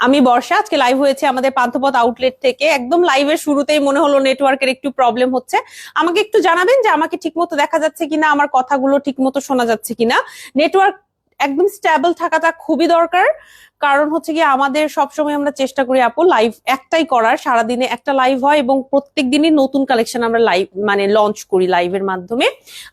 আমি বর্ষা, আজকে লাইভ হয়েছে আমাদের পান্থপথ আউটলেট থেকে। একদম লাইভের শুরুতেই মনে হলো নেটওয়ার্কের একটু প্রবলেম হচ্ছে। আমাকে একটু জানাবেন যে আমাকে ঠিকমতো দেখা যাচ্ছে কিনা, আমার কথাগুলো ঠিকমতো শোনা যাচ্ছে কিনা। নেটওয়ার্ক একদম স্টেবল থাকাটা খুবই দরকার। কারণ হচ্ছে কি আমাদের সবসময় আমরা চেষ্টা করি, আপু লাইভ একটাই করার, সারাদিনে একটা লাইভ হয় এবং প্রত্যেক দিনই নতুন কালেকশন আমরা লাইভ মানে লঞ্চ করি লাইভের মাধ্যমে।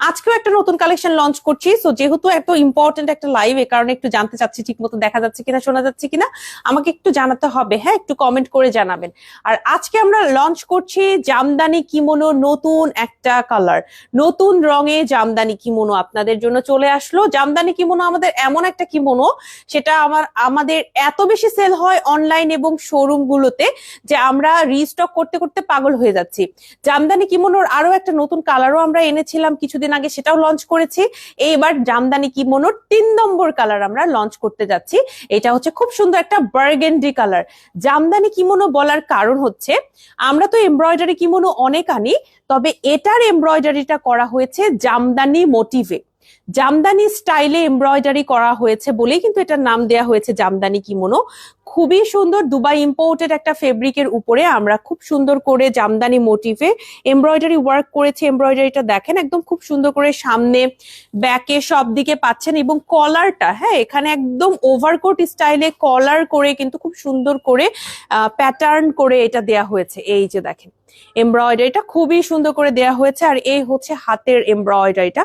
আজকেও একটা নতুন কালেকশন লঞ্চ করছি সো যেহেতু এত ইম্পর্টেন্ট একটা লাইভ এ কারণে একটু জানতে চাচ্ছি ঠিক মতো দেখা যাচ্ছে কিনা, শোনা যাচ্ছে কিনা, আমাকে একটু জানাতে হবে হ্যাঁ একটু কমেন্ট করে জানাবেন। আর আজকে আমরা লঞ্চ করছি জামদানি কিমোনো নতুন একটা কালার নতুন রঙে জামদানি কিমোনো। আপনাদের জন্য চলে আসলো। জামদানি কিমোনো আমাদের এমন একটা কিমোনো, সেটা আমার, আমাদের এত বেশি সেল হয় অনলাইন এবং শোরুম গুলোতে যে আমরা রিস্টক করতে করতে পাগল হয়ে যাচ্ছি। জামদানি কিমোনোর আরও একটা নতুন কালারও আমরা এনেছিলাম কিছুদিন আগে, সেটাও লঞ্চ করেছি। এইবার জামদানি কিমোনোর তিন নম্বর কালার আমরা লঞ্চ করতে যাচ্ছি। এটা হচ্ছে খুব সুন্দর একটা বার্গেন্ডি কালার জামদানি কিমোনো বলার কারণ হচ্ছে, আমরা তো এমব্রয়ডারি কিমোনো অনেক আনি, তবে এটার এমব্রয়ডারিটা করা হয়েছে জামদানি মোটিভে জামদানি স্টাইলে এমব্রয়ডারি করা হয়েছে বলেই কিন্তু এটার নাম দেয়া হয়েছে জামদানি কিমোনো। খুবই সুন্দর দুবাই ইম্পোর্টেড একটা ফেব্রিকের উপরে আমরা খুব সুন্দর করে জামদানি মোটিভে এমব্রয়ডারি ওয়ার্ক করেছি। এমব্রয়ডারিটা দেখেন একদম খুব সুন্দর করে সামনে, ব্যাকে সব দিকে পাচ্ছেন এবং কলারটা হ্যাঁ এখানে একদম ওভারকোট স্টাইলে কলার করে কিন্তু খুব সুন্দর করে প্যাটার্ন করে এটা দেয়া হয়েছে। এই যে দেখেন। এমব্রয়ডারিটা খুবই সুন্দর করে দেয়া হয়েছে, আর এই হচ্ছে হাতের এমব্রয়ডারিটা।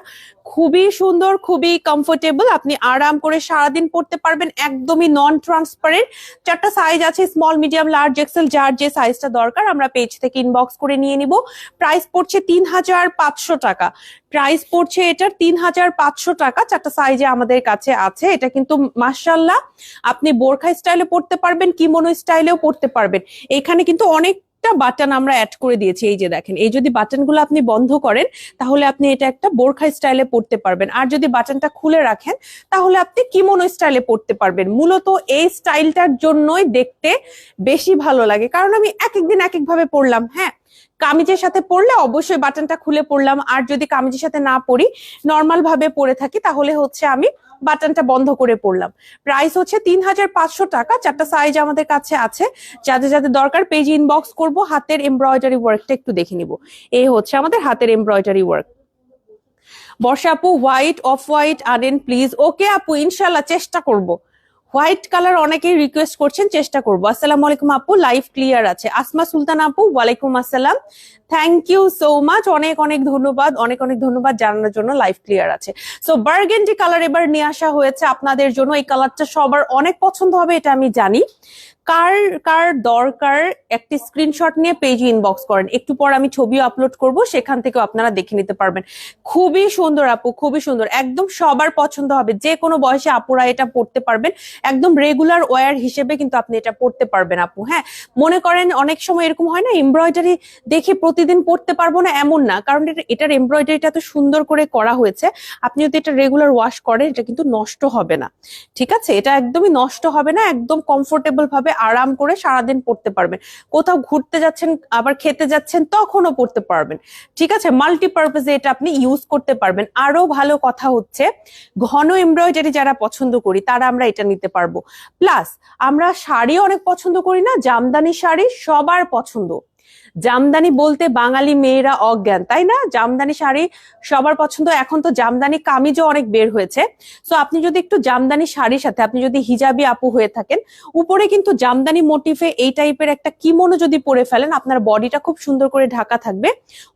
খুবই সুন্দর, খুবই কমফোর্টেবল আপনি আরাম করে সারাদিন পড়তে পারবেন, একদমই নন ট্রান্সপারেন্ট চারটা সাইজ আছে স্মল মিডিয়াম লার্জ এক্সেল যার যে সাইজটা দরকার, আমরা পেজ থেকে ইনবক্স করে নিয়ে নিব। প্রাইস পড়ছে তিন হাজার পাঁচশো টাকা। প্রাইস পড়ছে এটার তিন হাজার পাঁচশো টাকা, চারটা সাইজে আমাদের কাছে আছে। এটা কিন্তু মার্শাল্লাহ আপনি বোরখা স্টাইলে পড়তে পারবেন কিমোনো স্টাইলেও পড়তে পারবেন। এখানে কিন্তু অনেক একটা বাটন আমরা অ্যাড করে দিয়েছি, এই যে দেখেন, এই যদি বাটনগুলো আপনি বন্ধ করেন, তাহলে আপনি এটা একটা বোরখা স্টাইলে পড়তে পারবেন। আর যদি বাটনটা খুলে রাখেন, তাহলে আপনি কিমোনো স্টাইলে পড়তে পারবেন। মূলত এই স্টাইলটার জন্যই দেখতে বেশি ভালো লাগে। কারণ আমি এক একদিন এক এক ভাবে পড়লাম হ্যাঁ। কামিজের সাথে পড়লে অবশ্যই বাটনটা খুলে পড়লাম। আর যদি কামিজের সাথে না পড়ি নর্মাল ভাবে পড়ে থাকি, তাহলে হচ্ছে আমি বাটনটা বন্ধ করে পড়লাম। প্রাইস হচ্ছে তিন হাজার পাঁচশো টাকা। চারটা সাইজ আমাদের কাছে আছে। যাদের যাদের দরকার পেজ ইনবক্স করব। হাতের এমব্রয়ডারি ওয়ার্কটা একটু দেখে নিব। এই হচ্ছে আমাদের হাতের এমব্রয়ডারি ওয়ার্ক বর্ষা আপু হোয়াইট অফ হোয়াইট আনেন প্লিজ ওকে আপু, ইনশাল্লাহ চেষ্টা করব। হোয়াইট কালার অনেকেই রিকোয়েস্ট করছেন, চেষ্টা করব। আসসালামু আলাইকুম আপু লাইফ ক্লিয়ার আছে। আসমা সুলতান আপু, ওয়ালাইকুম আসসালাম। থ্যাংক ইউ সো মাচ অনেক অনেক ধন্যবাদ, অনেক অনেক ধন্যবাদ জানানোর জন্য লাইফ ক্লিয়ার আছে। সো বার্গেন্ডি কালার এবার নিয়ে আসা হয়েছে আপনাদের জন্য। এই কালারটা সবার অনেক পছন্দ হবে, এটা আমি জানি। কার কার দরকার একটি স্ক্রিনশট নিয়ে পেজ ইনবক্স করেন। একটু পর আমি ছবিও আপলোড করব, সেখান থেকেও আপনারা দেখে নিতে পারবেন। খুবই সুন্দর আপু, খুবই সুন্দর। একদম সবার পছন্দ হবে। যে কোনো বয়সে আপুরা এটা পড়তে পারবেন। একদম রেগুলার ওয়্যার হিসেবে কিন্তু আপনি এটা পড়তে পারবেন আপু হ্যাঁ? মনে করেন অনেক সময় এরকম হয় না এমব্রয়ডারি দেখে প্রতিদিন পড়তে পারব না, এমন না। কারণ এটা- এটার এমব্রয়ডারিটা এত সুন্দর করে করা হয়েছে। আপনি যদি এটা রেগুলার ওয়াশ করেন, এটা কিন্তু নষ্ট হবে না। ঠিক আছে? এটা একদমই নষ্ট হবে না, একদম কমফোর্টেবল ভাবে আরাম করে সারাদিন পড়তে পারবেন। কোথাও ঘুরতে যাচ্ছেন, আবার খেতে যাচ্ছেন, তখনও পড়তে পারবেন। ঠিক আছে? মাল্টিপারপাজে এটা আপনি ইউজ করতে পারবেন। আরও ভালো কথা হচ্ছে, ঘন এমব্রয়ডারি যারা পছন্দ করি, তারা আমরা এটা নিতে পারব। প্লাস আমরা শাড়ি অনেক পছন্দ করি না, জামদানি শাড়ি সবার পছন্দ। জামদানি বলতে বাঙালি মেয়েরা অজ্ঞান, তাই না? জামদানি শাড়ি সবার পছন্দ, এখন তো জামদানি কামিজও অনেক বের হয়েছে। সো আপনি যদি একটু জামদানি শাড়ির সাথে, আপনি যদি হিজাবি আপু হয়ে থাকেন, উপরে কিন্তু জামদানি মোটিফে এই টাইপের একটা কিমোনো যদি পরে ফেলেন, আপনার বডিটা খুব সুন্দর করে ঢাকা থাকবে।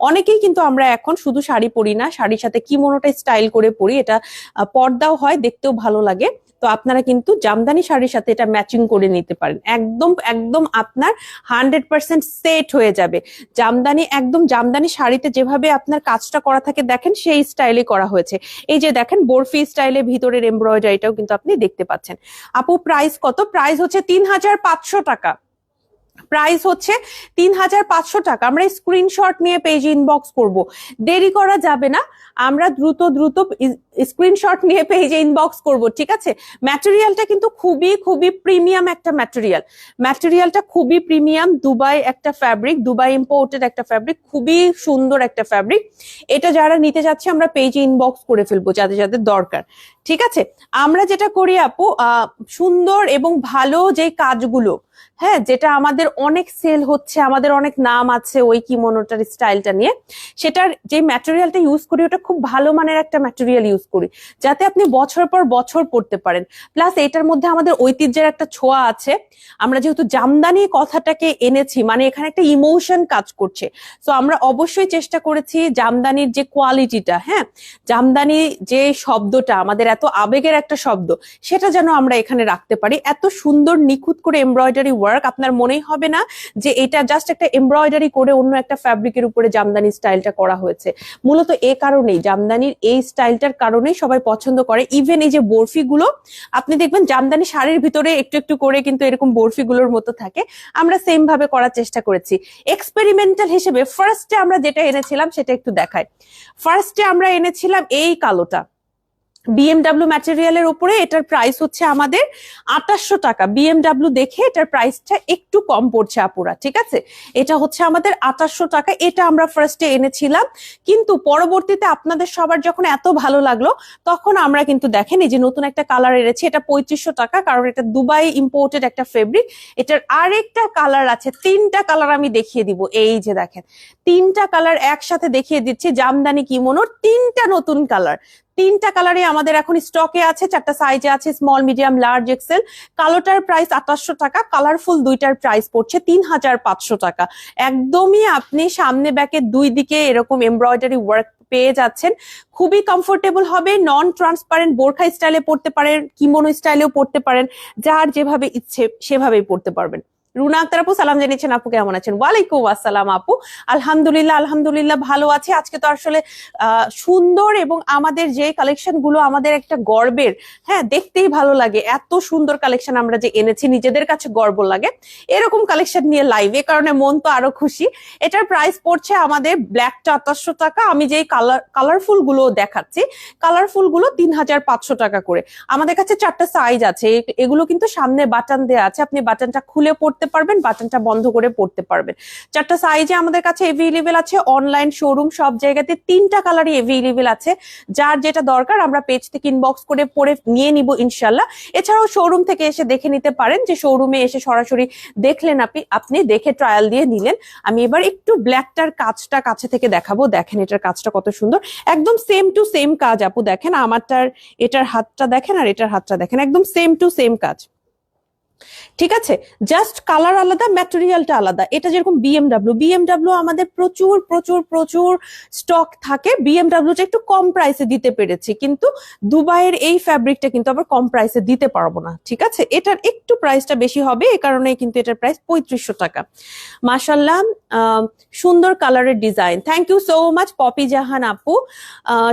অনেকেই কিন্তু আমরা এখন শুধু শাড়ি পরি না, শাড়ির সাথে কিমোনোটা স্টাইল করে পরি, এটা পর্দাও হয়, দেখতেও ভালো লাগে। তো আপনারা কিন্তু জামদানি শাড়ির সাথে এটা ম্যাচিং করে নিতে পারেন। একদম একদম আপনার হান্ড্রেড পার্সেন্ট সেট হয়ে যাবে। জামদানি, একদম জামদানি শাড়িতে যেভাবে আপনার কাজটা করা থাকে, দেখেন সেই স্টাইলে করা হয়েছে। এই যে দেখেন, বরফি স্টাইলে ভিতরের এমব্রয়ডারিটাও কিন্তু আপনি দেখতে পাচ্ছেন। আপু প্রাইস কত? প্রাইস হচ্ছে তিন হাজার পাঁচশো টাকা। প্রাইস হচ্ছে তিন হাজার পাঁচশো টাকা। আমরা স্ক্রিনশট নিয়ে পেজ ইনবক্স করব। দেরি করা যাবে না। আমরা দ্রুত দ্রুত স্ক্রিনশট নিয়ে পেজে ইনবক্স করব, ঠিক আছে? ম্যাটেরিয়ালটা কিন্তু খুবই খুবই প্রিমিয়াম একটা ম্যাটেরিয়াল ম্যাটেরিয়ালটা খুবই প্রিমিয়াম দুবাই একটা ফ্যাব্রিক দুবাই ইম্পোর্টেড একটা ফ্যাব্রিক খুবই সুন্দর একটা ফ্যাব্রিক এটা যারা নিতে যাচ্ছে, আমরা পেজে ইনবক্স করে ফেলব, যাদের যাদের দরকার। ঠিক আছে? আমরা যেটা করি আপু সুন্দর এবং ভালো যে কাজগুলো হ্যাঁ যেটা আমাদের অনেক সেল হচ্ছে, আমাদের অনেক নাম আছে ওই কিমোনোটার স্টাইলটা নিয়ে, সেটার যে ম্যাটেরিয়ালটা ইউজ করি, ওটা খুব ভালো মানের একটা ম্যাটেরিয়াল ইউজ করি, যাতে আপনি বছর পর বছর পড়তে পারেন। প্লাস এটার মধ্যে আমাদের ঐতিহ্যের একটা ছোঁয়া আছে। আমরা যেহেতু জামদানি কথাটাকে এনেছি মানে এখানে একটা ইমোশন কাজ করছে। তো আমরা অবশ্যই চেষ্টা করেছি জামদানির যে কোয়ালিটিটা হ্যাঁ? জামদানি যে শব্দটা, আমাদের এত আবেগের একটা শব্দ, সেটা যেন আমরা এখানে রাখতে পারি। এত সুন্দর নিখুঁত করে এমব্রয়ডারি ওয়ার্ক আপনার মনেই হবে না যে এটা জাস্ট একটা এমব্রয়ডারি করে অন্য একটা ফ্যাব্রিকের উপরে জামদানি স্টাইলটা করা হয়েছে। মূলত এ কারণেই জামদানির এই স্টাইলটার কারণেই সবাই পছন্দ করে। ইভেন এই যে বরফিগুলো আপনি দেখবেন জামদানি শাড়ির ভিতরে একটু একটু করে কিন্তু এরকম বরফিগুলোর মতো থাকে। আমরা সেম ভাবে করার চেষ্টা করেছি। এক্সপেরিমেন্টাল হিসেবে ফার্স্টে আমরা যেটা এনেছিলাম সেটা একটু দেখায় ফার্স্টে আমরা এনেছিলাম এই কালোটা। বিএমডাব্লিউ ম্যাটেরিয়ালের উপরে এটার প্রাইস হচ্ছে আমাদের আঠাশশো টাকা। বিএমডাব্লিউ দেখে এটার প্রাইসটা একটু কম পড়ছে আপুরা, ঠিক আছে? এটা হচ্ছে আমাদের আঠাশশো টাকা, এটা আমরা ফার্স্টে এনেছিলাম। কিন্তু পরবর্তীতে আপনাদের সবার যখন এত ভালো লাগল, তখন আমরা কিন্তু দেখেন এই যে নতুন একটা কালার এনেছি, এটা পঁয়ত্রিশশো টাকা, কারণ এটা দুবাই ইম্পোর্টেড একটা ফেব্রিক এটার আরেকটা কালার আছে, তিনটা কালার আমি দেখিয়ে দিব। এই যে দেখেন, তিনটা কালার একসাথে দেখিয়ে দিচ্ছি, জামদানি, কিমোনোর তিনটা নতুন কালার তিনটা কালারে আমাদের এখন স্টকে আছে, চারটা সাইজে আছে স্মল মিডিয়াম লার্জ এক্সেল কালোটার প্রাইস আঠাশশো টাকা কালারফুল দুইটার প্রাইস পড়ছে তিন হাজার পাঁচশো টাকা। একদমই আপনি সামনে ব্যাকে দুই দিকে এরকম এমব্রয়ডারি ওয়ার্ক পেয়ে যাচ্ছেন। খুবই কমফোর্টেবল হবে নন ট্রান্সপারেন্ট বোরখা স্টাইলে পড়তে পারেন কিমোনো স্টাইলেও পড়তে পারেন, যার যেভাবে ইচ্ছে সেভাবেই পড়তে পারবেন। রুনা আক্তার আপু, সালাম জানিয়েছেন আপু, কেমন আছেন? ওয়ালাইকুম আসসালাম আপু। আলহামদুলিল্লাহ আলহামদুলিল্লাহ, ভালো আছে। আজকে তো আসলে সুন্দর এবং আমাদের যে কালেকশনগুলো আমাদের একটা গর্বের হ্যাঁ দেখতেই ভালো লাগে। এত সুন্দর কালেকশন আমরা যে এনেছি, নিজেদের কাছে গর্ব লাগে। এরকম কালেকশন নিয়ে লাইভ এ কারণে মন তো আরও খুশি। এটার প্রাইস পড়ছে আমাদের ব্ল্যাকটা আঠাশশো টাকা। আমি যেই কালার কালারফুলগুলো দেখাচ্ছি কালারফুলগুলো তিন হাজার পাঁচশো টাকা করে। আমাদের কাছে চারটা সাইজ আছে। এগুলো কিন্তু সামনে বাটন দেওয়া আছে। আপনি বাটনটা খুলে পড়তে পারবেন, বাটনটা বন্ধ করে পড়তে পারবেন। চারটা সাইজে আমাদের কাছে এভেলেবেল আছে অনলাইন শোরুম সব জায়গাতে তিনটা কালারই এভেলেবেল আছে। যার যেটা দরকার, আমরা পেজ থেকে ইনবক্স করে পরে নিয়ে নিব ইনশাল্লাহ এছাড়াও শোরুম থেকে এসে দেখে নিতে পারেন যে শোরুমে এসে সরাসরি দেখলেন আপনি আপনি দেখে ট্রায়াল দিয়ে নিলেন। আমি এবার একটু ব্ল্যাকটার কাজটা কাছে থেকে দেখাবো। দেখেন এটার কাজটা কত সুন্দর। একদম সেম টু সেম কাজ আপু, দেখেন আমারটার, এটার হাতটা দেখেন আর এটার হাতটা দেখেন। একদম সেম টু সেম কাজ। ঠিক আছে? জাস্ট কালার আলাদা ম্যাটেরিয়ালটা আলাদা। এটা যেরকম বিএমডাব্লিউ বিএমডাব্লিউ আমাদের প্রচুর প্রচুর প্রচুর স্টক থাকে। বিএমডাব্লিউটা একটু কম প্রাইসে দিতে পেরেছি, কিন্তু দুবাইয়ের এই ফ্যাব্রিকটা কিন্তু আবার কম প্রাইসে দিতে পারব না, ঠিক আছে? এটার একটু প্রাইসটা বেশি হবে এই কারণে কিন্তু এটার প্রাইস পঁয়ত্রিশশো টাকা। মাসাল্লাহ সুন্দর কালারের design thank you so much Popy Jahan আপু।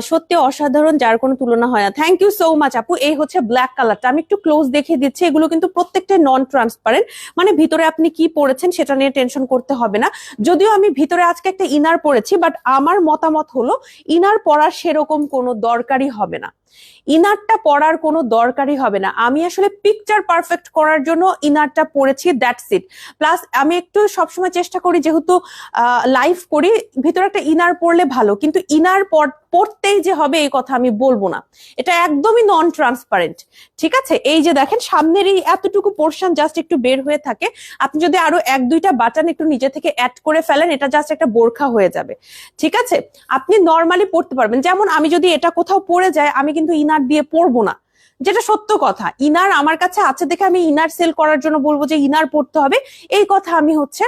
সত্যি অসাধারণ, যার কোনো তুলনা হয় না। থ্যাংক ইউ সো মাচ আপু। এই হচ্ছে ব্ল্যাক কালারটা আমি একটু ক্লোজ দেখিয়ে দিচ্ছি, এগুলো কিন্তু প্রত্যেকটা নন ট্রান্সপারেন্ট মানে ভিতরে আপনি কি পড়েছেন সেটা নিয়ে টেনশন করতে হবে না। যদিও আমি ভিতরে আজকে একটা ইনার পড়েছি বাট আমার মতামত হলো ইনার পড়ার সেরকম কোনো দরকারই হবে না। ইনারটা পরার কোনো দরকারই হবে না। আমি আসলে পিকচার পারফেক্ট করার জন্য ইনারটা পরেছি দ্যাটস ইট প্লাস আমি একটু সবসময় চেষ্টা করি যেহেতু লাইভ করি, ভিতরে একটা ইনার পরলে ভালো। কিন্তু ইনার পরতেই যে হবে এই কথা আমি বলব না। এটা একদমই নন ট্রান্সপারেন্ট ঠিক আছে? এই যে দেখেন সামনের এই এতটুকু পোর্শন জাস্ট একটু বের হয়ে থাকে। আপনি যদি আরও এক, দুইটা বাটন একটু নিজে থেকে অ্যাড করে ফেলেন, এটা জাস্ট একটা বোরখা হয়ে যাবে। ঠিক আছে? আপনি নর্মালি পড়তে পারবেন। যেমন আমি যদি এটা কোথাও পড়ে যায় আমি কিন্তু ইনার দিয়ে পড়ব না। যেটা সত্য কথা, ইনার আমার কাছে আছে দেখে আমি ইনার সেল করার জন্য বলব যে ইনার পড়তে হবে। এই কথা আমি হচ্ছে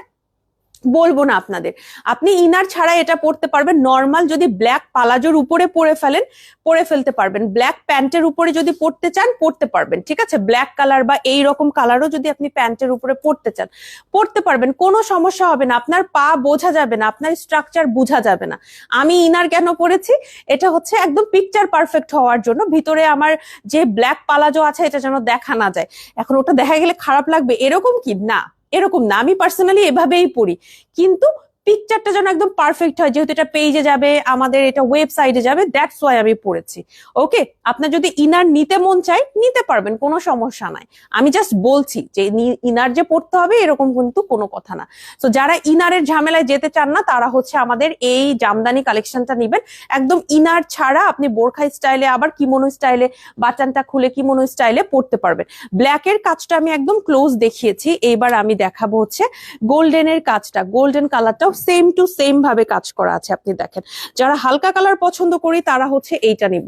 বলব না আপনাদের। আপনি ইনার ছাড়া এটা পড়তে পারবেন। নর্মাল যদি ব্ল্যাক পালাজোর উপরে পরে ফেলেন, পরে ফেলতে পারবেন। ব্ল্যাক প্যান্টের উপরে যদি পড়তে চান, পড়তে পারবেন, ঠিক আছে? ব্ল্যাক কালার বা এই রকম কালারও যদি আপনি প্যান্টের উপরে পড়তে চান, পড়তে পারবেন। কোনো সমস্যা হবে না। আপনার পা বোঝা যাবে না, আপনার স্ট্রাকচার বোঝা যাবে না। আমি ইনার কেন পরেছি? এটা হচ্ছে একদম পিকচার পারফেক্ট হওয়ার জন্য। ভিতরে আমার যে ব্ল্যাক পালাজো আছে, এটা যেন দেখা না যায়। এখন ওটা দেখা গেলে খারাপ লাগবে। এরকম কি? না। এরকম না আমি পার্সোনালি এভাবেই পড়ি। কিন্তু পিকচারটা যেন একদম পারফেক্ট হয়, যেহেতু এটা পেজে যাবে, আমাদের এটা ওয়েবসাইটে যাবে দ্যাটস ওয়াই আমি পড়েছি। ওকে আপনার যদি ইনার নিতে মন চাই নিতে পারবেন, কোনো সমস্যা নাই। আমি জাস্ট বলছি যে ইনার যে পড়তে হবে, এরকম কিন্তু কোনো কথা না। তো যারা ইনারের ঝামেলায় যেতে চান না, তারা হচ্ছে আমাদের এই জামদানি কালেকশনটা নিবেন। একদম ইনার ছাড়া আপনি বোরখা স্টাইলে আবার কিমোনো স্টাইলে বাটনটা খুলে কিমোনো স্টাইলে পড়তে পারবেন। ব্ল্যাকের কাজটা আমি একদম ক্লোজ দেখিয়েছি। এইবার আমি দেখাবো হচ্ছে গোল্ডেনের কাজটা। গোল্ডেন কালারটাও সেম টু সেম ভাবে কাজ করা আছে, আপনি দেখেন। যারা হালকা কালার পছন্দ করি, তারা হচ্ছে এইটা নিব।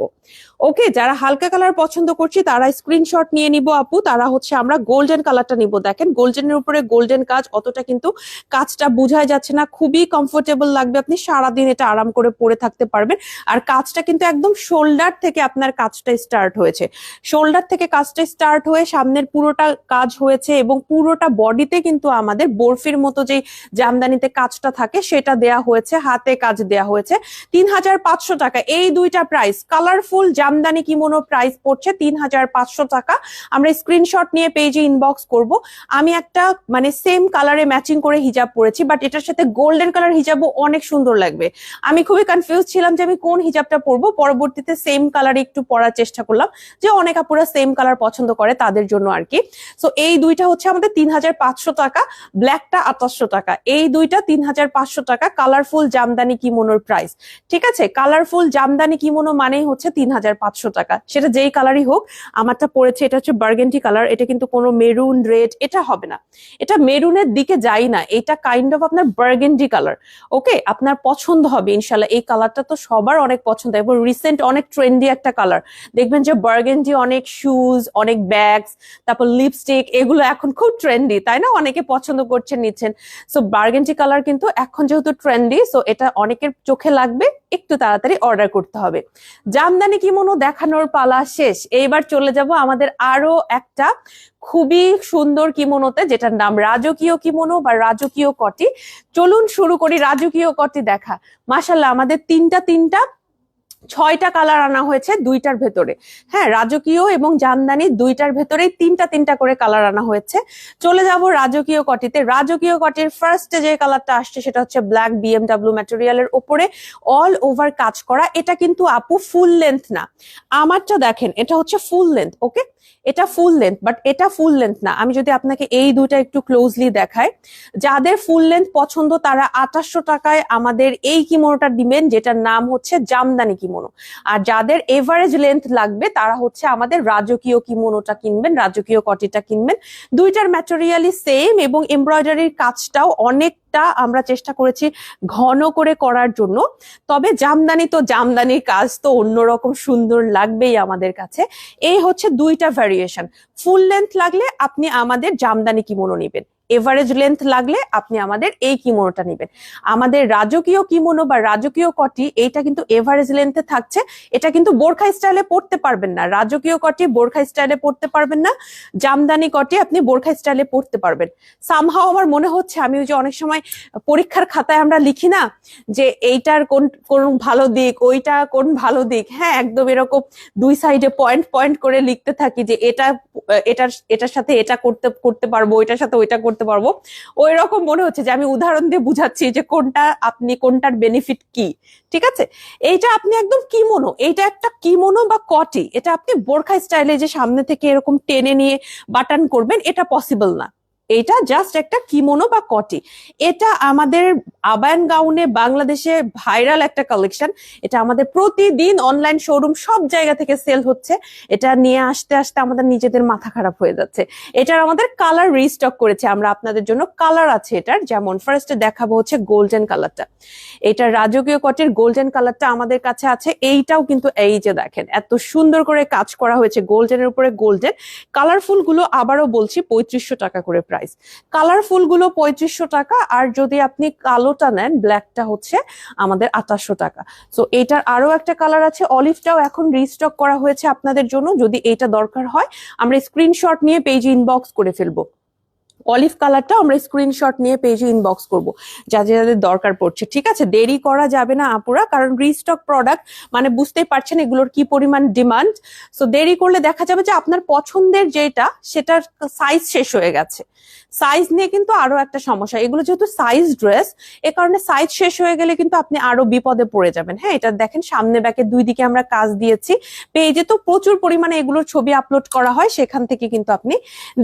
ওকে যারা হালকা কালার পছন্দ করছি, তারা স্ক্রিনশট নিয়ে নিব আপু। তারা হচ্ছে আমরা গোল্ডেন কালারটা নিব। দেখেন গোল্ডেনের উপরে গোল্ডেন কাজ, অতটা কিন্তু কাজটা বোঝাই যাচ্ছে না। খুবই কমফোর্টেবল লাগবে আপনি সারাদিন এটা আরাম করে পরে থাকতে পারবেন। আর কাজটা কিন্তু একদম শোল্ডার থেকে আপনার কাজটা স্টার্ট হয়েছে। শোল্ডার থেকে কাজটা স্টার্ট হয়ে সামনের পুরোটা কাজ হয়েছে এবং পুরোটা বডিতে কিন্তু আমাদের বরফির মতো যে জামদানিতে কাজটা থাকে, সেটা দেয়া হয়েছে, হাতে কাজ দেয়া হয়েছে। তিন হাজার পাঁচশো টাকা, এই দুইটা price colourful Jamdani kimono price পড়ছে তিন হাজার পাঁচশো টাকা। আমরা স্ক্রিনশট নিয়ে পেজে ইনবক্স করব। আমি একটা মানে সেম কালারে ম্যাচিং করে হিজাব পরেছি বাট এটার সাথে গোল্ডেন কালার হিজাবও অনেক সুন্দর লাগবে। আমি খুবই কনফিউজ ছিলাম যে আমি কোন হিজাবটা পরবো। পরবর্তীতে সেম কালারে একটু পরার চেষ্টা করলাম, যে অনেক আপুরা সেম কালার পছন্দ করে তাদের জন্য আর কি। সো এই দুইটা হচ্ছে আমাদের তিন হাজার পাঁচশো টাকা ব্ল্যাকটা আঠাশশো টাকা। এই দুইটা তিন হাজার পাঁচশো টাকা কালারফুল জামদানি কিমোনোর প্রাইস ঠিক আছে? কালারফুল জামদানি কিমোনো মানেই হচ্ছে তিন হাজার পাঁচশো টাকা। সেটা যেই কালারই হোক, আমারটা পড়েছে, এটা হচ্ছে বার্গেন্টি কালার এটা কিন্তু কোনো মেরুন রেড এটা হবে না। এটা মেরুনের দিকে যাই না, এটা কাইন্ড অফ আপনার বার্গেন্ডি কালার ওকে আপনার পছন্দ হবে ইনশাল্লাহ এই কালারটা তো সবার অনেক পছন্দ, এবং রিসেন্ট অনেক ট্রেন্ডি একটা কালার দেখবেন যে বার্গেন্ডি অনেক শুজ অনেক ব্যাগস তারপর লিপস্টিক এগুলো এখন খুব ট্রেন্ডি তাই না? অনেকে পছন্দ করছেন, নিচ্ছেন। সো বার্গেন্ডি কালার কিন্তু এখন যেহেতু ট্রেন্ডি সো এটা অনেকের চোখে লাগবে, একটু তাড়াতাড়ি অর্ডার করতে হবে। জামদানি কিমোনো দেখানোর পালা শেষ। এইবার চলে যাব আমাদের আরও একটা খুবই সুন্দর কিমোনোতে, যেটার নাম রাজকীয় কিমোনো বা রাজকীয় কটি। চলুন শুরু করি রাজকীয় কটি দেখা। মাসাল্লাহ আমাদের তিনটা তিনটা ছয়টা কালার আনা হয়েছে দুইটার ভেতরে। হ্যাঁ রাজকীয় এবং জামদানি দুইটার ভেতরে তিনটা তিনটা করে কালার আনা হয়েছে। চলে যাব রাজকীয় কটিতে। রাজকীয় কটির ফার্স্ট যে কালারটা আসছে সেটা হচ্ছে ব্ল্যাক বিএমডাব্লিউ ম্যাটেরিয়ালের ওপরে। অল ওভার কাজ করা। এটা কিন্তু আপু ফুল লেন্থ না। আমারটা দেখেন, এটা হচ্ছে ফুল লেন্থ ওকে এটা ফুল লেন্থ বাট এটা ফুল লেন্থ না। আমি যদি আপনাকে এই দুইটা একটু ক্লোজলি দেখাই, যাদের ফুল লেন্থ পছন্দ, তারা আঠাশশো টাকায় আমাদের এই কিমোনোটা দিবেন যেটার নাম হচ্ছে জামদানি কিমোনো। আর যাদের এভারেজ লেন্থ লাগবে, তারা হচ্ছে আমাদের রাজকীয় কিমোনোটা কিনবেন, রাজকীয় কটিটা কিনবেন। দুইটার ম্যাটেরিয়ালই সেম এবং এমব্রয়ডারির কাজটাও অনেকটা আমরা চেষ্টা করেছি ঘন করে করার জন্য। তবে জামদানি তো জামদানির কাজ তো অন্যরকম সুন্দর লাগবেই আমাদের কাছে। এই হচ্ছে দুইটা ভ্যারিয়েশন ফুল লেন্থ লাগলে আপনি আমাদের জামদানি কিমোনো নেবেন। এভারেজ লেন্থ লাগলে আপনি আমাদের এই কিমোনোটা নেবেন। আমাদের রাজকীয় কিমোনো বা রাজকীয় কটি, এইটা কিন্তু এভারেজ লেন্থে থাকছে। এটা কিন্তু বোরখা স্টাইলে পড়তে পারবেন না। রাজকীয় কটি, বোরখা স্টাইলে পড়তে পারবেন না। জামদানি কটি আপনি বোরখা স্টাইলে পড়তে পারবেন। সামহাও আমার মনে হচ্ছে, আমি ওই যে অনেক সময় পরীক্ষার খাতায় আমরা লিখি না, যে এইটার কোন কোন ভালো দিক, ওইটা কোন ভালো দিক। হ্যাঁ একদম এরকম দুই সাইডে পয়েন্ট পয়েন্ট করে লিখতে থাকি যে এটা, এটার এটার সাথে এটা করতে করতে পারব, ওইটার সাথে ওইটা করতে পারব। ওই রকম মনে হচ্ছে যে আমি উদাহরণ দিয়ে বুঝাচ্ছি যে কোনটা আপনি, কোনটার বেনিফিট কি, ঠিক আছে? এইটা আপনি একদম কিমোনো, এইটা একটা কিমোনো বা কটি, এটা আপনি বোরখা স্টাইলে যে সামনে থেকে এরকম টেনে নিয়ে বাটান করবেন, এটা পসিবল না। এটা জাস্ট একটা কিমোনো বা কটি এটা আমাদের আবায়ন গাউনে বাংলাদেশে ভাইরাল একটা কালেকশন এটা আমাদের প্রতিদিন অনলাইন শোরুম সব জায়গা থেকে সেল হচ্ছে। এটা নিয়ে আসতে আসতে আমাদের নিজেদের মাথা খারাপ হয়ে যাচ্ছে। এটার আমাদের কালার রিস্টক করেছে। আমরা আপনাদের জন্য কালার আছে এটার। যেমন ফার্স্টে দেখাবো হচ্ছে গোল্ডেন কালারটা এটা রাজকীয় কটির গোল্ডেন কালারটা আমাদের কাছে আছে। এইটাও কিন্তু এই যে দেখেন, এত সুন্দর করে কাজ করা হয়েছে গোল্ডেনের উপরে গোল্ডেন কালারফুলগুলো আবারও বলছি পঁয়ত্রিশশো টাকা করে প্রাইস কালারফুলগুলো পঁয়ত্রিশশো টাকা, আর যদি আপনি কালোটা নেন ব্ল্যাকটা হচ্ছে আমাদের আঠাশশো টাকা। সো এটার আরও একটা কালার আছে অলিভটাও এখন রিস্টক করা হয়েছে আপনাদের জন্য, যদি এটা দরকার হয়, আমরা স্ক্রিনশট নিয়ে পেজ ইনবক্স করে ফেলব। অলিভ কালারটা আমরা স্ক্রিনশট নিয়ে পেজে ইনবক্স করব যাদের যাদের দরকার পড়ছে। ঠিক আছে? দেরি করা যাবে না আপুরা, কারণ রিস্টক প্রোডাক্ট মানে বুঝতেই পারছেন এগুলোর কি পরিমাণ ডিমান্ড সো দেরি করলে দেখা যাবে যে আপনার পছন্দের যেটা, সেটার সাইজ শেষ হয়ে গেছে। সাইজ নিয়ে কিন্তু আরও একটা সমস্যা। এগুলো যেহেতু সাইজ ড্রেস এ কারণে সাইজ শেষ হয়ে গেলে কিন্তু আপনি আরও বিপদে পড়ে যাবেন। হ্যাঁ এটা দেখেন, সামনে ব্যাকে দুই দিকে আমরা কাজ দিয়েছি। পেজে তো প্রচুর পরিমাণে এগুলোর ছবি আপলোড করা হয়, সেখান থেকে কিন্তু আপনি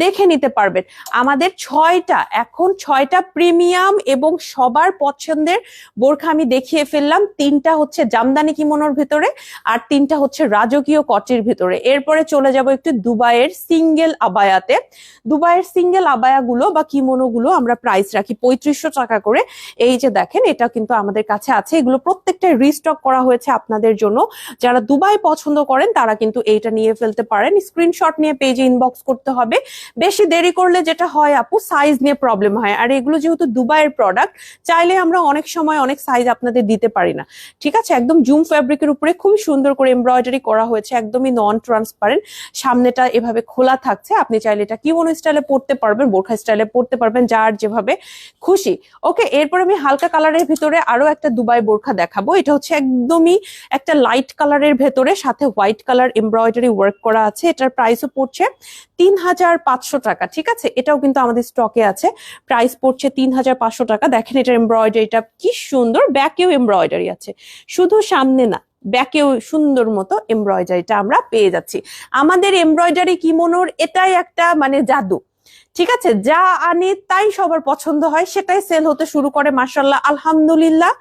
দেখে নিতে পারবেন। আমাদের ছয়টা, এখন ছয়টা প্রিমিয়াম এবং সবার পছন্দের বোরখা আমি দেখিয়ে ফেললাম। তিনটা হচ্ছে জামদানি কিমোনোর ভিতরে আর তিনটা হচ্ছে রাজকীয় কটের ভিতরে। এরপরে চলে যাব একটু দুবাইয়ের সিঙ্গেল আবায়াতে। দুবাইয়ের সিঙ্গেল আবায়াগুলো বা কিমোনো গুলো আমরা প্রাইস রাখি পঁয়ত্রিশশো টাকা করে। এই যে দেখেন, এটা কিন্তু আমাদের কাছে আছে। এগুলো প্রত্যেকটা রিস্টক করা হয়েছে আপনাদের জন্য। যারা দুবাই পছন্দ করেন, তারা কিন্তু এইটা নিয়ে ফেলতে পারেন। স্ক্রিনশট নিয়ে পেজে ইনবক্স করতে হবে। বেশি দেরি করলে যেটা হয় আপু? সাইজ নিয়ে প্রবলেম হয়। আর এগুলো যেহেতু দুবাইয়ের প্রোডাক্ট চাইলে আমরা অনেক সময় অনেক সাইজ আপনাদের দিতে পারি না। ঠিক আছে? একদম জুম ফ্যাব্রিকের উপরে খুবই সুন্দর করে এমব্রয়ডারি করা হয়েছে, একদমই নন ট্রান্সপারেন্ট সামনেটা এভাবে খোলা থাকছে। আপনি চাইলে এটা কিমোনো স্টাইলে পড়তে পারবেন, বোরখা স্টাইলে পড়তে পারবেন, যার যেভাবে খুশি। ওকে এরপর আমি হালকা কালারের ভিতরে আরও একটা দুবাই বোরখা দেখাবো। এটা হচ্ছে একদমই একটা লাইট কালারের ভেতরে, সাথে হোয়াইট কালার এমব্রয়ডারি ওয়ার্ক করা আছে। এটার প্রাইসও পড়ছে তিন হাজার পাঁচশো টাকা। ঠিক আছে? এটাও কিন্তু আমাদের স্টকে আছে। প্রাইস পড়ছে তিন হাজার পাঁচশো টাকা। দেখেন এটার এমব্রয়ডারিটা কি সুন্দর, ব্যাকেও এমব্রয়ডারি আছে। শুধু সামনে না, ব্যাকেও সুন্দর মতো এমব্রয়ডারিটা আমরা পেয়ে যাচ্ছি। আমাদের এমব্রয়ডারি কিমোনোর এটাই একটা মানে জাদু। ঠিক আছে? যা আনি তাই সবার পছন্দ হয়, সেটাই সেল হতে শুরু করে মার্শাল্লাহ আলহামদুলিল্লাহ।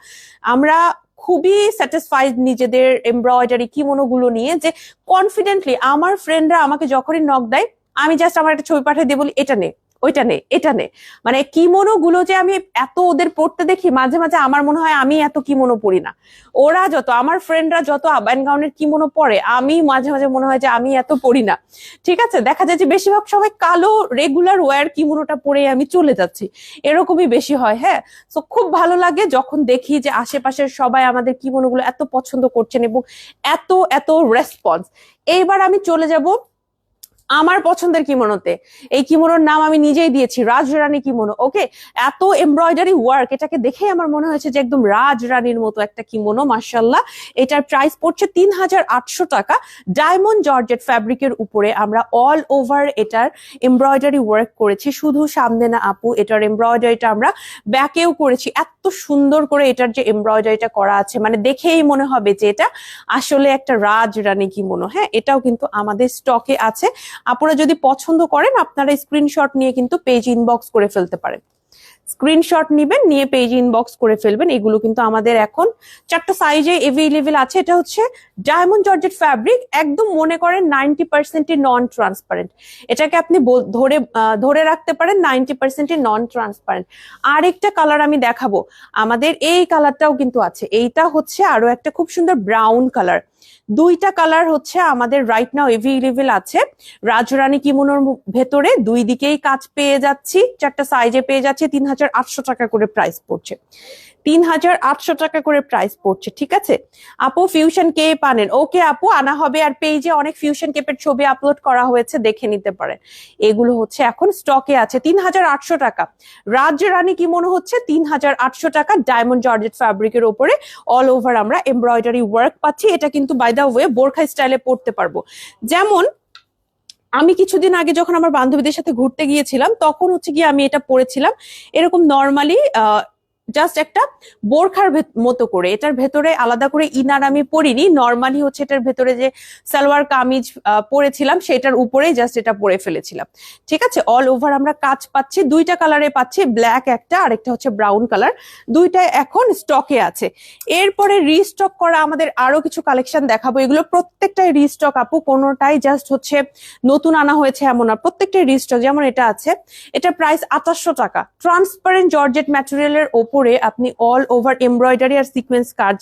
আমরা খুবই স্যাটিসফাইড নিজেদের এমব্রয়ডারি কিমোনো গুলো নিয়ে যে কনফিডেন্টলি আমার ফ্রেন্ডরা আমাকে যখনই নক দেয়, আমি জাস্ট আমার একটা ছবি পাঠিয়ে দিয়ে বলি, এটা নে। ওইটা নে, এটা নে। মানে কিমোনো গুলো যে আমি এত ওদের পড়তে দেখি, মাঝে মাঝে আমার মনে হয় আমি এত কিমোনো পড়ি না। ওরা যত, আমার ফ্রেন্ডরা যত আবায়ন গাউনের কিমোনো পরে, আমি মাঝে মাঝে মনে হয় যে আমি এত পড়ি না। ঠিক আছে? দেখা যায় যে বেশিরভাগ সবাই কালো রেগুলার ওয়ার কিমোনোটা পরে আমি চলে যাচ্ছি। এরকমই বেশি হয় হ্যাঁ? তো খুব ভালো লাগে যখন দেখি যে আশেপাশের সবাই আমাদের কিমোনো গুলো এত পছন্দ করছেন এবং এত এত রেসপন্স এইবার আমি চলে যাব আমার পছন্দের কিমোনোতে। এই কিমোনোর নাম আমি নিজেই দিয়েছি, রাজরানী কিমোনো, ওকে? এত এমব্রয়ডারি ওয়ার্ক এটাকে দেখেই আমার মনে হয়েছে যে একদম রাজরানীর মতো একটা কিমোনো মার্শাল্লাহ এটার প্রাইস পড়ছে তিন হাজার আটশো টাকা। ডায়মন্ড জর্জেট ফ্যাব্রিকের উপরে আমরা অল ওভার এটার এমব্রয়ডারি ওয়ার্ক করেছি। শুধু সামনে না, আপু, এটার এমব্রয়ডারিটা আমরা ব্যাকেও করেছি। এত সুন্দর করে এটার যে এমব্রয়ডারিটা করা আছে মানে দেখেই মনে হবে যে এটা আসলে একটা রাজরানী কিমোনো। হ্যাঁ এটাও কিন্তু আমাদের স্টকে আছে। আপনারা যদি পছন্দ করেন, আপনারা স্ক্রিনশট নিয়ে কিন্তু পেজ ইনবক্স করে ফেলতে পারেন। স্ক্রিনশট নিবেন, নিয়ে পেজ ইনবক্স করে ফেলবেন। এগুলো কিন্তু আমাদের এখন চারটা সাইজে এভেলেবেল আছে। এটা হচ্ছে ডায়মন্ড জর্জেট ফ্যাব্রিক একদম মনে করেন নাইনটি পার্সেন্টই নন ট্রান্সপারেন্ট এটাকে আপনি ধরে ধরে রাখতে পারেন নাইনটি পার্সেন্টই নন ট্রান্সপারেন্ট আরেকটা কালার আমি দেখাবো। আমাদের এই কালারটাও কিন্তু আছে। এইটা হচ্ছে আরও একটা খুব সুন্দর ব্রাউন কালার দুইটা কালার হচ্ছে আমাদের রাইট নাও এভেলেবেল আছে। রাজরানী কিমোনোর ভেতরে দুই দিকেই কাজ পেয়ে যাচ্ছি, চারটা সাইজে পেয়ে যাচ্ছে, তিন হাজার আটশো টাকা করে প্রাইস পড়ছে। তিন হাজার আটশো টাকা করে প্রাইস পড়ছে, ঠিক আছে? আপু ফিউশন কেপ আনেন। ওকে আপু, আনা হবে আর পেজে অনেক ফিউশন কেপের ছবি আপলোড করা হয়েছে, দেখে নিতে পারেন। এগুলো হচ্ছে এখন স্টকে আছে তিন হাজার আটশো টাকা। রাজ্য রানী কি মনে হচ্ছে? তিন হাজার আটশো টাকা ডায়মন্ড জর্জেট ফ্যাব্রিকের ওপরে অল ওভার আমরা এমব্রয়ডারি ওয়ার্ক পাচ্ছি। এটা কিন্তু বাই দা ওয়ে বোরখা স্টাইলে পড়তে পারব। যেমন, আমি কিছুদিন আগে যখন আমার বান্ধবীদের সাথে ঘুরতে গিয়েছিলাম, তখন হচ্ছে গিয়ে আমি এটা পরেছিলাম। এরকম নর্মালি জাস্ট একটা বোরখার মতো করে। এটার ভেতরে আলাদা করে ইনার আমি পরিনি। নর্মালি হচ্ছে এটার ভেতরে যে সালোয়ার, কামিজ পরেছিলাম, সেটার উপরেই জাস্ট এটা পরে ফেলেছিলাম। ঠিক আছে? অল ওভার আমরা কাজ পাচ্ছি। দুইটা কালারে পাচ্ছি। ব্ল্যাক একটা, আরেকটা হচ্ছে ব্রাউন কালার দুইটা এখন স্টকে আছে। এরপরে রিস্টক করা আমাদের আরও কিছু কালেকশন দেখাবো। এগুলো প্রত্যেকটাই রিস্টক আপু। কোনোটাই জাস্ট হচ্ছে নতুন আনা হয়েছে এমন না। প্রত্যেকটাই রিস্টক যেমন এটা আছে। এটা প্রাইস আঠাশশো টাকা। ট্রান্সপারেন্ট জর্জেট ম্যাটেরিয়ালের ওপরে আপনি অল ওভার এমব্রয়ডারি আর সিকোয়েন্স কাজ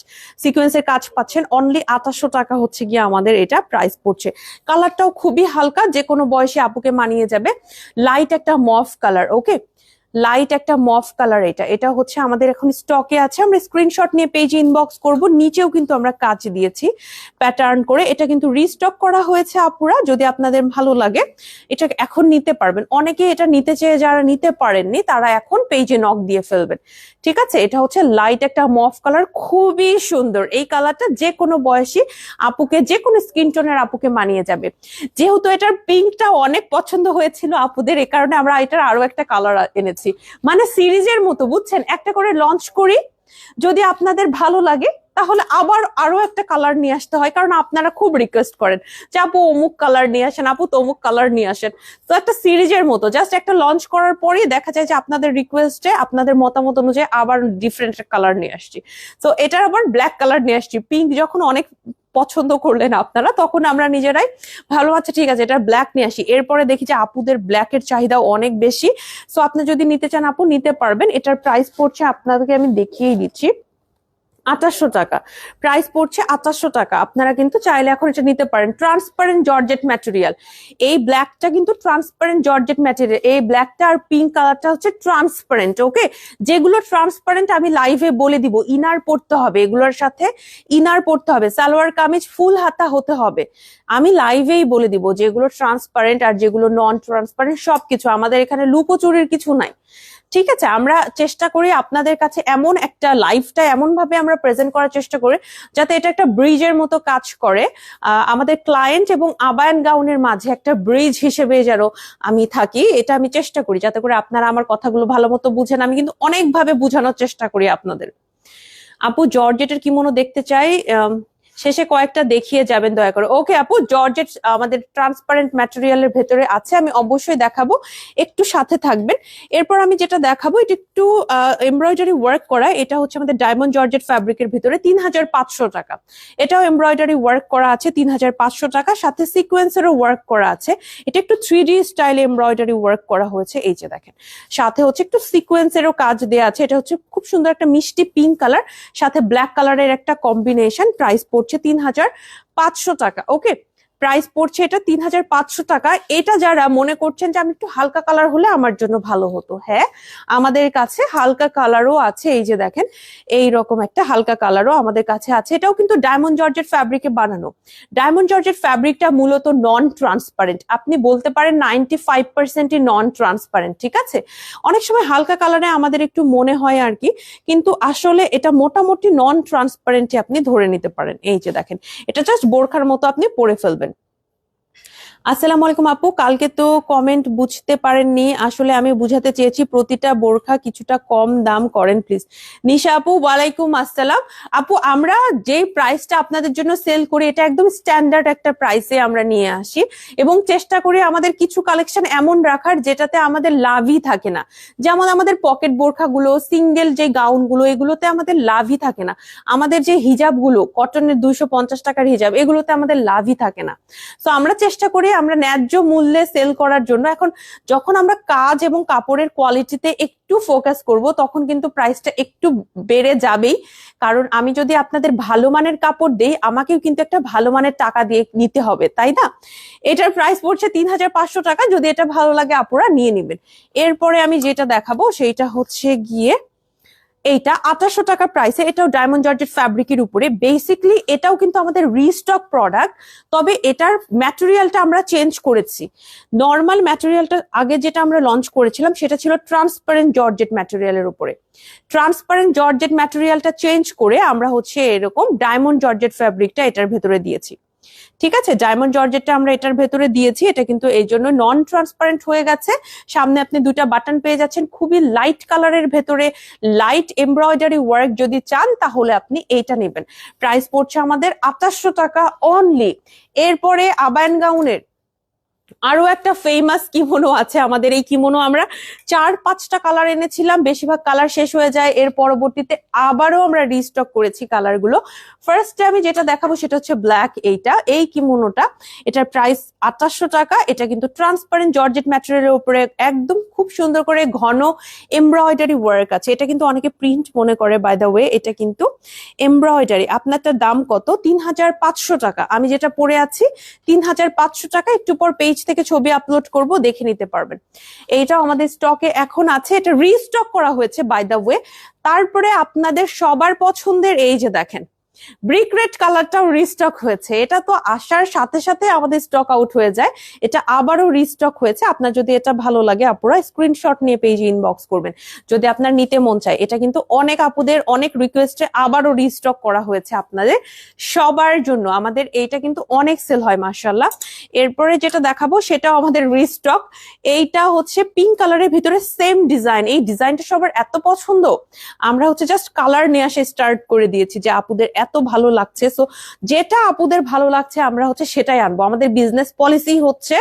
সিকোয়েন্সের কাজ পাচ্ছেন। অনলি আঠাশশো টাকা হচ্ছে গিয়ে আমাদের এটা প্রাইস পড়ছে। কালারটাও খুবই হালকা যে কোনো বয়সে আপুকে মানিয়ে যাবে। লাইট একটা মফ কালার ওকে লাইট একটা মফ কালার এটা। এটা হচ্ছে আমাদের এখন স্টকে আছে। আমরা স্ক্রিনশট নিয়ে পেজে ইনবক্স করব। নিচেও কিন্তু আমরা কাজ দিয়েছি প্যাটার্ন করে। এটা কিন্তু রিস্টক করা হয়েছে আপুরা, যদি আপনাদের ভালো লাগে। এটা এখন নিতে পারবেন। অনেকে এটা নিতে চেয়ে যারা নিতে পারেননি, তারা এখন পেজে নক দিয়ে ফেলবেন। ঠিক আছে? এটা হচ্ছে লাইট একটা মফ কালার খুবই সুন্দর। এই কালারটা যে কোনো বয়সী আপুকে যে কোনো স্কিন টোনের আপুকে মানিয়ে যাবে। যেহেতু এটার পিঙ্কটা অনেক পছন্দ হয়েছিল আপুদের, এ কারণে আমরা এটার আরও একটা কালার এনেছি। মানে সিরিজের মতো, বুঝছেন? একটা করে লঞ্চ করি, যদি আপনাদের ভালো লাগে, তাহলে আবার আরও একটা কালার নিয়ে আসতে হয়, কারণ আপনারা খুব রিকোয়েস্ট করেন যে, আপু, অমুক কালার নিয়ে আসেন, আপু, তমুক কালার নিয়ে আসেন। তো একটা সিরিজের মতো জাস্ট একটা লঞ্চ করার পরেই দেখা যায় যে, আপনাদের রিকোয়েস্টে আপনাদের মতামত অনুযায়ী আবার ডিফারেন্ট কালার নিয়ে আসছি। তো এটার আবার ব্ল্যাক কালার নিয়ে আসছি। পিঙ্ক যখন অনেক পছন্দ করলেন আপনারা, তখন আমরা নিজেরাই ভালো আচ্ছা ঠিক আছে এটা ব্ল্যাক নিয়ে আসি। এরপরে দেখি যে আপুদের ব্ল্যাকের চাহিদা অনেক বেশি। সো আপনি যদি নিতে চান আপু, নিতে পারবেন। এটার প্রাইস পড়ছে, আপনাদেরকে আমি দেখিয়েই দিচ্ছি। আঠাশশো টাকা। প্রাইস পড়ছে আঠাশশো টাকা। আপনারা কিন্তু চাইলে এখন এটা নিতে পারেন। ট্রান্সপারেন্ট জর্জেট ম্যাটেরিয়াল এই ব্ল্যাকটা কিন্তু ট্রান্সপারেন্ট জর্জেট ম্যাটেরিয়াল এই ব্ল্যাকটা আর পিঙ্ক কালারটা হচ্ছে ট্রান্সপারেন্ট ওকে যেগুলো ট্রান্সপারেন্ট আমি লাইভে বলে দিব। ইনার পড়তে হবে। এগুলোর সাথে ইনার পড়তে হবে। সালোয়ার কামিজ ফুল হাতা হতে হবে। আমি লাইভেই বলে দিব যেগুলো ট্রান্সপারেন্ট আর যেগুলো নন ট্রান্সপারেন্ট সবকিছু। আমাদের এখানে লুকোচুরির কিছু নাই। ঠিক আছে, আমরা চেষ্টা করি আপনাদের কাছে এমন একটা লাইফটা এমন ভাবে আমরা প্রেজেন্ট করার চেষ্টা করি যাতে এটা একটা ব্রিজের মতো কাজ করে। আমাদের ক্লায়েন্ট এবং আবায়ন গাউনের মাঝে একটা ব্রিজ হিসেবে যেন আমি থাকি, এটা আমি চেষ্টা করি যাতে করে আপনারা আমার কথাগুলো ভালো মতো বুঝেন। আমি কিন্তু অনেকভাবে বোঝানোর চেষ্টা করি আপনাদের। আপু জর্জেটের কি মনে দেখতে চাই? শেষে কয়েকটা দেখিয়ে যাবেন, দয়া করে। ওকে আপু জর্জেট আমাদের ট্রান্সপারেন্ট ম্যাটেরিয়ালের ভেতরে আছে, আমি অবশ্যই দেখাবো। একটু সাথে থাকবেন। এরপর আমি যেটা দেখাবো, এটা একটু এমব্রয়ডারি ওয়ার্ক করা, এটা হচ্ছে আমাদের ডায়মন্ড জর্জেট ফ্যাব্রিকের ভিতরে, তিন হাজার পাঁচশো টাকা। এটাও এমব্রয়ডারি ওয়ার্ক করা আছে, তিন হাজার পাঁচশো টাকা। সাথে সিকোয়েন্সেরও ওয়ার্ক করা আছে। এটা একটু থ্রি ডি স্টাইলে এমব্রয়ডারি ওয়ার্ক করা হয়েছে, এই যে দেখেন। সাথে হচ্ছে একটু সিকোয়েন্সেরও কাজ দেওয়া আছে, এটা হচ্ছে খুব সুন্দর একটা মিষ্টি পিঙ্ক কালার সাথে ব্ল্যাক কালারের একটা কম্বিনেশন প্রাইস পড়ছে তিন হাজার পাঁচশো টাকা। ওকে প্রাইস পড়ছে এটা তিন হাজার পাঁচশো টাকা। এটা যারা মনে করছেন যে আমি একটু হালকা কালার হলে আমার জন্য ভালো হতো হ্যাঁ আমাদের কাছে হালকা কালারও আছে, এই যে দেখেন, এই রকম একটা হালকা কালারও আমাদের কাছে আছে। এটাও কিন্তু ডায়মন্ড জর্জেট ফ্যাব্রিকে বানানো। ডায়মন্ড জর্জেট ফ্যাব্রিকটা মূলত নন ট্রান্সপারেন্ট আপনি বলতে পারেন নাইনটি ফাইভ পার্সেন্টই নন ট্রান্সপারেন্ট ঠিক আছে? অনেক সময় হালকা কালারে আমাদের একটু মনে হয় আর কি, কিন্তু আসলে এটা মোটামুটি নন ট্রান্সপারেন্টই আপনি ধরে নিতে পারেন। এই যে দেখেন, এটা জাস্ট বোরখার মতো আপনি পরে ফেলবেন। আসসালামু আলাইকুম আপু, কালকে তো কমেন্ট বুঝতে পারেননি। আসলে আমি বুঝাতে চেয়েছি প্রতিটা বোরখা কিছুটা কম দাম করেন প্লিজ নিশা আপু, ওয়ালাইকুম আসসালাম। আপু, আমরা যে প্রাইসটা আপনাদের জন্য সেল করি, এটা একদম স্ট্যান্ডার্ড একটা প্রাইসে আমরা নিয়ে আসি। এবং চেষ্টা করি আমাদের কিছু কালেকশন এমন রাখার যেটাতে আমাদের লাভই থাকে না। যেমন আমাদের পকেট বোরখাগুলো সিঙ্গেল যে গাউনগুলো এগুলোতে আমাদের লাভই থাকে না। আমাদের যে হিজাবগুলো কটনের দুইশো পঞ্চাশ টাকার হিজাব, এগুলোতে আমাদের লাভই থাকে না। তো আমরা চেষ্টা করি আমরা ন্যায্য মূল্যে সেল করার জন্য, এখন যখন আমরা কাজ এবং কাপড়ের কোয়ালিটিতে একটু ফোকাস করব, তখন কিন্তু প্রাইসটা একটু বেড়ে যাবেই। কারণ আমি যদি আপনাদের ভালো মানের কাপড় দেই, আমাকেও কিন্তু একটা ভালো মানের টাকা দিয়ে নিতে হবে, তাই না? এটার প্রাইস পড়ছে তিন হাজার পাঁচশো টাকা, যদি এটা ভালো লাগে, আপুরা নিয়ে নেবেন। এরপরে আমি যেটা দেখাবো, সেইটা হচ্ছে গিয়ে এইটা আঠাশশো টাকা প্রাইসে এটাও ডায়মন্ড জর্জেট ফ্যাব্রিকের উপরে। বেসিকলি এটাও কিন্তু আমাদের রিস্টক প্রোডাক্ট তবে এটার ম্যাটেরিয়ালটা আমরা চেঞ্জ করেছি। নর্মাল ম্যাটেরিয়ালটা আগে যেটা আমরা লঞ্চ করেছিলাম, সেটা ছিল ট্রান্সপারেন্ট জর্জেট ম্যাটেরিয়ালের উপরে। ট্রান্সপারেন্ট জর্জেট ম্যাটেরিয়ালটা চেঞ্জ করে আমরা হচ্ছে এরকম ডায়মন্ড জর্জেট ফ্যাব্রিকটা এটার ভেতরে দিয়েছি। ঠিক আছে? ডায়মন্ড জর্জেটটা আমরা এটার ভেতরে দিয়েছি, এটা কিন্তু এই জন্য নন ট্রান্সপারেন্ট হয়ে গেছে। সামনে আপনি দুটা বাটন পেয়ে যাচ্ছেন। খুবই লাইট কালারের ভেতরে লাইট এমব্রয়ডারি ওয়ার্ক যদি চান, তাহলে আপনি এইটা নেবেন। প্রাইস পড়ছে আমাদের আঠাশশো টাকা অনলি এরপরে আবায়ন গাউনের আরও একটা ফেমাস কিমোনো আছে আমাদের এই কিমোনো আমরা চার পাঁচটা কালার এনেছিলাম, বেশিরভাগ কালার শেষ হয়ে যায়। এর পরবর্তীতে আবারও আমরা রিস্টক করেছি কালারগুলো। ফার্স্টে আমি যেটা দেখাবো সেটা হচ্ছে ব্ল্যাক এইটা। এই কিমোনোটা এটার প্রাইস আঠাশশো টাকা। এটা কিন্তু ট্রান্সপারেন্ট জর্জেট ম্যাটেরিয়ালের উপরে একদম খুব সুন্দর করে ঘন এমব্রয়ডারি ওয়ার্ক আছে। এটা কিন্তু অনেকে প্রিন্ট মনে করে বাই দ্য ওয়ে এটা কিন্তু এমব্রয়ডারি আপনারটার দাম কত? তিন হাজার পাঁচশো টাকা। আমি যেটা পরে আছি, তিন হাজার পাঁচশো টাকা। একটু পর পেজ থেকে ছবি আপলোড করব, দেখে নিতে পারবেন। এইটাও আমাদের স্টকে এখন আছে, এটা রিস্টক করা হয়েছে বাই দ্য ওয়ে তারপরে আপনাদের সবার পছন্দের এই যে দেখেন ব্রিক রেড কালারটাও রিস্টক হয়েছে। এটা তো আসার সাথে সাথে আমাদের স্টক আউট হয়ে যায়। এটা আবারও রিস্টক হয়েছে। আপনার যদি এটা ভালো লাগে, আপুরা স্ক্রিনশট নিয়ে পেজে ইনবক্স করবেন। যদি আপনার নিতে মন চায়, এটা কিন্তু অনেক আপুদের অনেক রিকোয়েস্টে আবারও রিস্টক করা হয়েছে আপনাদের সবার জন্য। আমাদের এইটা কিন্তু অনেক সেল হয় মার্শাল্লাহ এরপরে যেটা দেখাবো, সেটাও আমাদের রিস্টক এইটা হচ্ছে পিঙ্ক কালারের ভিতরে সেম ডিজাইন এই ডিজাইনটা সবার এত পছন্দ। আমরা হচ্ছে জাস্ট কালার নিয়ে আসে স্টার্ট করে দিয়েছি যে আপুদের এত ভালো লাগছে। সো যেটা আপুদের ভালো লাগছে, আমরা হচ্ছে সেটাই আনব। আমাদের বিজনেস পলিসি হচ্ছে,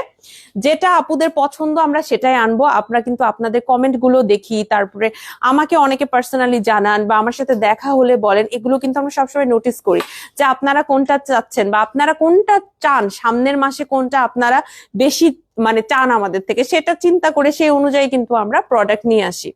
যেটা আপুদের পছন্দ, আমরা সেটাই আনব। আপনারা কিন্তু আপনাদের কমেন্টগুলো দেখি, তারপরে আমাকে অনেকে পার্সোনালি জানান বা আমার সাথে দেখা হলে বলেন, এগুলো কিন্তু আমরা সবসময় নোটিস করি যে আপনারা কোনটা চাচ্ছেন বা আপনারা কোনটা চান, সামনের মাসে কোনটা আপনারা বেশি মানে চান আমাদের থেকে, সেটা চিন্তা করে সেই অনুযায়ী কিন্তু আমরা প্রোডাক্ট নিয়ে আসি।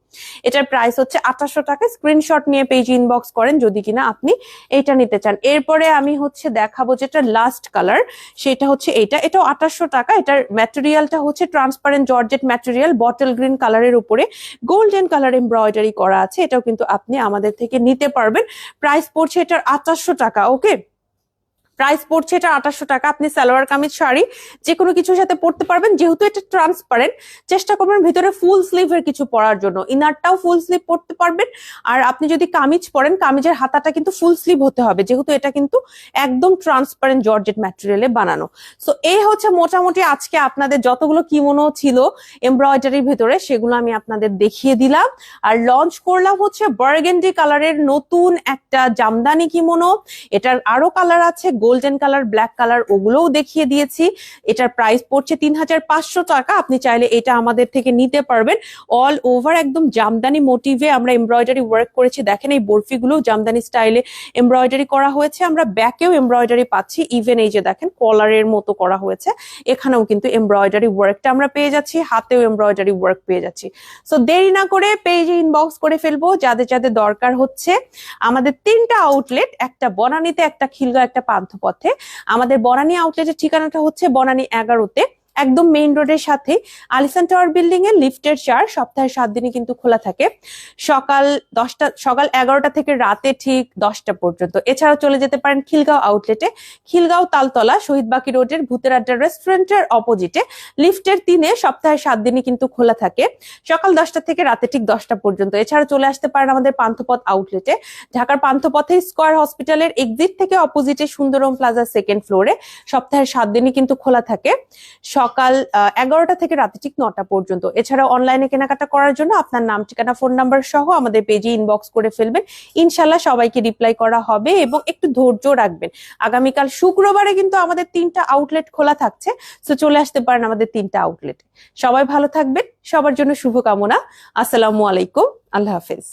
এটার প্রাইস হচ্ছে আঠাশশো টাকা। স্ক্রিনশট নিয়ে পেজ ইনবক্স করেন যদি কিনা আপনি এটা নিতে চান। এরপরে আমি হচ্ছে দেখাবো যেটা লাস্ট কালার সেটা হচ্ছে এটা। এটাও আঠাশশো টাকা। এটার ম্যাটেরিয়ালটা হচ্ছে transparent georgette material bottle green কালারের উপরে। গোল্ডেন কালার এমব্রয়ডারি করা আছে। এটাও কিন্তু আপনি আমাদের থেকে নিতে পারবেন। প্রাইস পড়ছে এটার আঠাশশো টাকা ওকে প্রাইস পড়ছে এটা আঠাশশো টাকা। আপনি সালোয়ার কামিজ, শাড়ি, যে কোনো কিছুর সাথে পরতে পারবেন। যেহেতু এটা ট্রান্সপারেন্ট চেষ্টা করবেন ভিতরে ফুল স্লিভের কিছু পরার জন্য। ইনারটাও ফুল স্লিভ পরতে পারবেন। আর আপনি যদি কামিজ পরেন, কামিজের হাতাটা কিন্তু ফুল স্লিভ হতে হবে। যেহেতু এটা কিন্তু একদম ট্রান্সপারেন্ট জর্জেট ম্যাটেরিয়ালে বানানো। সো এই হচ্ছে মোটামুটি আজকে আপনাদের যতগুলো কিমোনো ছিল এমব্রয়ডারির ভেতরে, সেগুলো আমি আপনাদের দেখিয়ে দিলাম। আর লঞ্চ করলাম হচ্ছে বার্গেন্ডি কালারের নতুন একটা জামদানি কিমোনো এটার আরও কালার আছে গোল্ডেন কালার, ব্ল্যাক কালার ওগুলোও দেখিয়ে দিয়েছি। এটার প্রাইস পড়ছে তিন হাজার পাঁচশো টাকা। আপনি চাইলে এটা আমাদের থেকে নিতে পারবেন। অল ওভার একদম জামদানি মোটিভে আমরা এমব্রয়ডারি ওয়ার্ক করেছি। দেখেন এই বরফিগুলো জামদানি স্টাইলে এমব্রয়ডারি করা হয়েছে। আমরা ব্যাকেও এমব্রয়ডারি পাচ্ছি। ইভেন এই যে দেখেন কলারের মতো করা হয়েছে। এখানেও কিন্তু এমব্রয়ডারি ওয়ার্কটা আমরা পেয়ে যাচ্ছি। হাতেও এমব্রয়ডারি ওয়ার্ক পেয়ে যাচ্ছি। সো দেরি না করে পেজে ইনবক্স করে ফেলব। যাদের যাদের দরকার হচ্ছে, আমাদের তিনটা আউটলেট একটা বনানীতে, একটা খিলগা একটা পান্থপথে আমাদের বনানী আউটলেটের ঠিকানাটা হচ্ছে বনানী এগারোতে। একদম মেইন রোডের সাথে আলিসান টাওয়ার বিল্ডিং এর লিফটের চার, সপ্তাহে সাত দিনই কিন্তু খোলা থাকে। সকাল দশটা, সকাল এগারোটা থেকে রাতে ঠিক দশটা পর্যন্ত। এছাড়াও চলে যেতে পারেন খিলগাঁও আউটলেটে খিলগাঁও তালতলা, শহীদ বাকি রোডের ভূতের আড্ডা রেস্টুরেন্টের অপোজিটে লিফটের তিনে সপ্তাহে সাত দিনই কিন্তু খোলা থাকে। সকাল দশটা থেকে রাতে ঠিক দশটা পর্যন্ত। এছাড়া চলে আসতে পারেন আমাদের পান্থপথ আউটলেটে ঢাকার পান্থপথে স্কোয়ার হসপিটালের এক্সিট থেকে অপোজিটে সুন্দরম প্লাজা সেকেন্ড ফ্লোরে সপ্তাহের সাত দিনই কিন্তু খোলা থাকে। সকাল এগারোটা থেকে রাতে ঠিক নটা পর্যন্ত। এছাড়া অনলাইনে কেনাকাটা করার জন্য আপনার নাম, ঠিকানা ফোন নাম্বার সহ আমাদের পেজে ইনবক্স করে ফেলবেন। ইনশাল্লাহ সবাইকে রিপ্লাই করা হবে এবং একটু ধৈর্য রাখবেন। আগামীকাল শুক্রবারে কিন্তু আমাদের তিনটা আউটলেট খোলা থাকছে। তো চলে আসতে পারেন আমাদের তিনটা আউটলেট সবাই ভালো থাকবেন। সবার জন্য শুভকামনা। আসসালামু আলাইকুম। আল্লাহ হাফেজ।